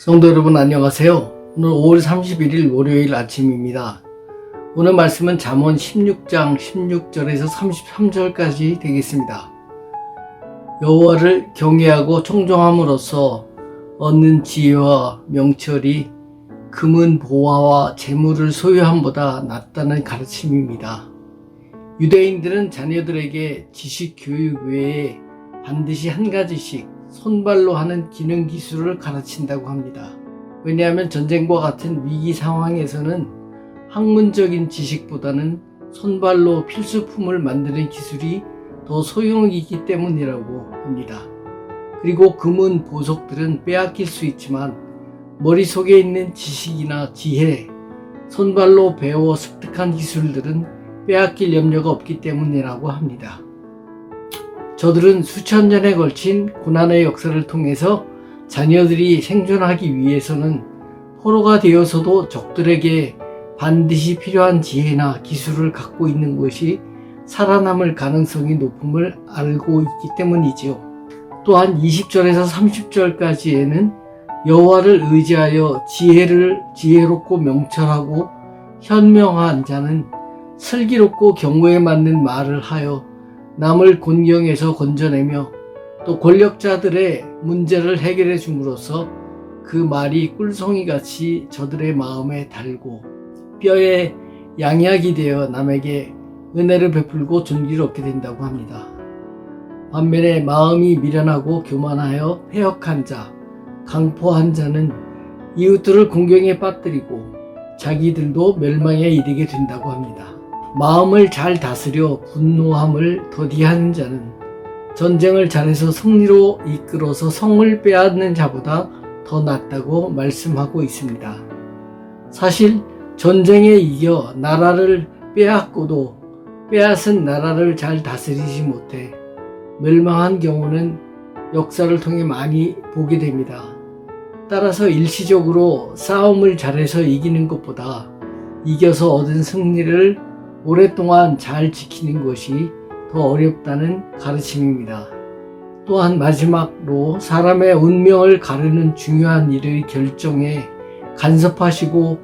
성도 여러분 안녕하세요. 오늘 5월 31일 월요일 아침입니다. 오늘 말씀은 잠언 16장 16절에서 33절까지 되겠습니다. 여호와를 경외하고 청정함으로써 얻는 지혜와 명철이 금은 보화와 재물을 소유함보다 낫다는 가르침입니다. 유대인들은 자녀들에게 지식 교육 외에 반드시 한 가지씩 손발로 하는 기능 기술을 가르친다고 합니다. 왜냐하면 전쟁과 같은 위기 상황에서는 학문적인 지식보다는 손발로 필수품을 만드는 기술이 더 소용이 있기 때문이라고 합니다. 그리고 금은 보석들은 빼앗길 수 있지만 머릿속에 있는 지식이나 지혜, 손발로 배워 습득한 기술들은 빼앗길 염려가 없기 때문이라고 합니다. 저들은 수천 년에 걸친 고난의 역사를 통해서 자녀들이 생존하기 위해서는 포로가 되어서도 적들에게 반드시 필요한 지혜나 기술을 갖고 있는 것이 살아남을 가능성이 높음을 알고 있기 때문이지요. 또한 20절에서 30절까지에는 여호와를 의지하여 지혜를 지혜롭고 명철하고 현명한 자는 슬기롭고 경고에 맞는 말을 하여 남을 곤경에서 건져내며 또 권력자들의 문제를 해결해 줌으로써 그 말이 꿀송이 같이 저들의 마음에 달고 뼈에 양약이 되어 남에게 은혜를 베풀고 존귀를 얻게 된다고 합니다. 반면에 마음이 미련하고 교만하여 패역한 자, 강포한 자는 이웃들을 공경에 빠뜨리고 자기들도 멸망에 이르게 된다고 합니다. 마음을 잘 다스려 분노함을 더디하는 자는 전쟁을 잘해서 승리로 이끌어서 성을 빼앗는 자보다 더 낫다고 말씀하고 있습니다. 사실 전쟁에 이겨 나라를 빼앗고도 빼앗은 나라를 잘 다스리지 못해 멸망한 경우는 역사를 통해 많이 보게 됩니다. 따라서 일시적으로 싸움을 잘해서 이기는 것보다 이겨서 얻은 승리를 오랫동안 잘 지키는 것이 더 어렵다는 가르침입니다. 또한 마지막으로 사람의 운명을 가르는 중요한 일의 결정에 간섭하시고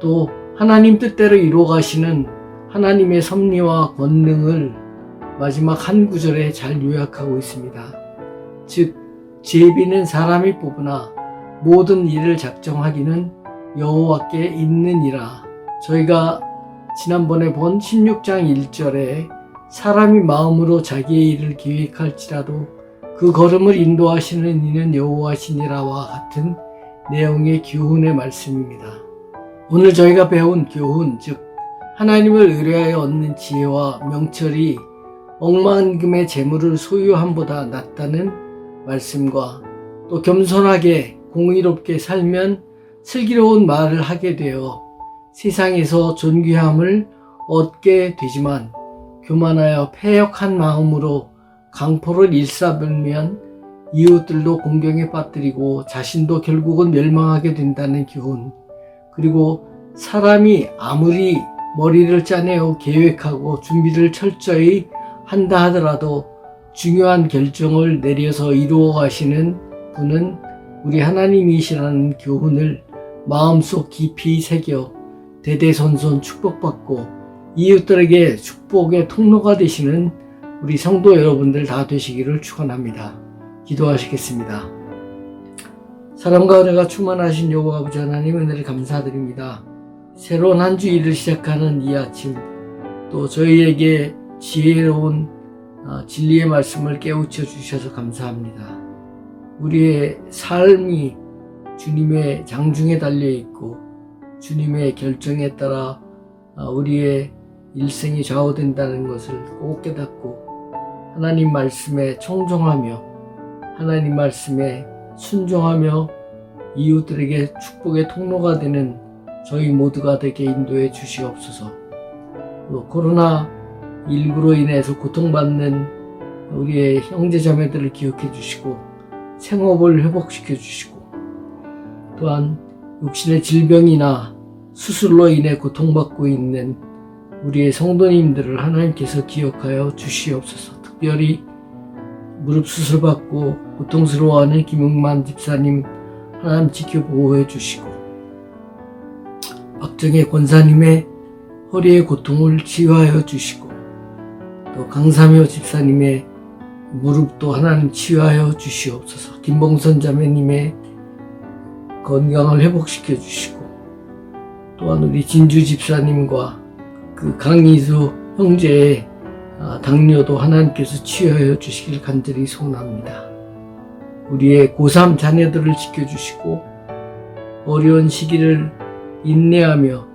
또 하나님 뜻대로 이루어 가시는 하나님의 섭리와 권능을 마지막 한 구절에 잘 요약하고 있습니다. 즉, 제비는 사람이 뽑으나 모든 일을 작정하기는 여호와께 있느니라. 저희가 지난번에 본 16장 1절에 사람이 마음으로 자기의 일을 계획할지라도 그 걸음을 인도하시는 이는 여호와시니라와 같은 내용의 교훈의 말씀입니다. 오늘 저희가 배운 교훈, 즉 하나님을 의뢰하여 얻는 지혜와 명철이 억만금의 재물을 소유함보다 낫다는 말씀과 또 겸손하게 공의롭게 살면 슬기로운 말을 하게 되어 세상에서 존귀함을 얻게 되지만 교만하여 패역한 마음으로 강포를 일사불면 이웃들도 공경에 빠뜨리고 자신도 결국은 멸망하게 된다는 교훈 그리고 사람이 아무리 머리를 짜내어 계획하고 준비를 철저히 한다 하더라도 중요한 결정을 내려서 이루어 가시는 분은 우리 하나님이시라는 교훈을 마음속 깊이 새겨 대대손손 축복받고 이웃들에게 축복의 통로가 되시는 우리 성도 여러분들 다 되시기를 축원합니다. 기도하시겠습니다. 사랑과 은혜가 충만하신 여호와 아버지 하나님 은혜를 감사드립니다. 새로운 한 주 일을 시작하는 이 아침 또 저희에게 지혜로운 어, 진리의 말씀을 깨우쳐 주셔서 감사합니다. 우리의 삶이 주님의 장중에 달려 있고 주님의 결정에 따라 어, 우리의 일생이 좌우된다는 것을 꼭 깨닫고 하나님 말씀에 청종하며 하나님 말씀에 순종하며 이웃들에게 축복의 통로가 되는 저희 모두가 되게 인도해 주시옵소서. 또 코로나 19로 인해서 고통받는 우리의 형제 자매들을 기억해 주시고 생업을 회복시켜 주시고 또한 육신의 질병이나 수술로 인해 고통받고 있는 우리의 성도님들을 하나님께서 기억하여 주시옵소서. 특별히 무릎 수술 받고 고통스러워하는 김용만 집사님 하나님 지켜 보호해 주시고 박정희 권사님의 허리의 고통을 치유하여 주시고 또 강사묘 집사님의 무릎도 하나님 치유하여 주시옵소서 김봉선 자매님의 건강을 회복시켜 주시고 또한 우리 진주 집사님과 그 강희수 형제의 아, 당뇨도 하나님께서 치유하여 주시길 간절히 소원합니다. 우리의 고3 자녀들을 지켜주시고 어려운 시기를 인내하며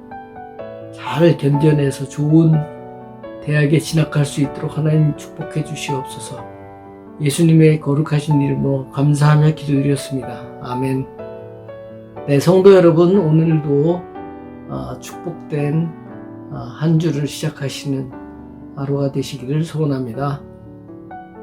잘 견뎌내서 좋은 대학에 진학할 수 있도록 하나님 축복해 주시옵소서. 예수님의 거룩하신 이름으로 감사하며 기도드렸습니다. 아멘. 네, 성도 여러분, 오늘도 아, 축복된 아, 한 주를 시작하시는 하루가 되시기를 소원합니다.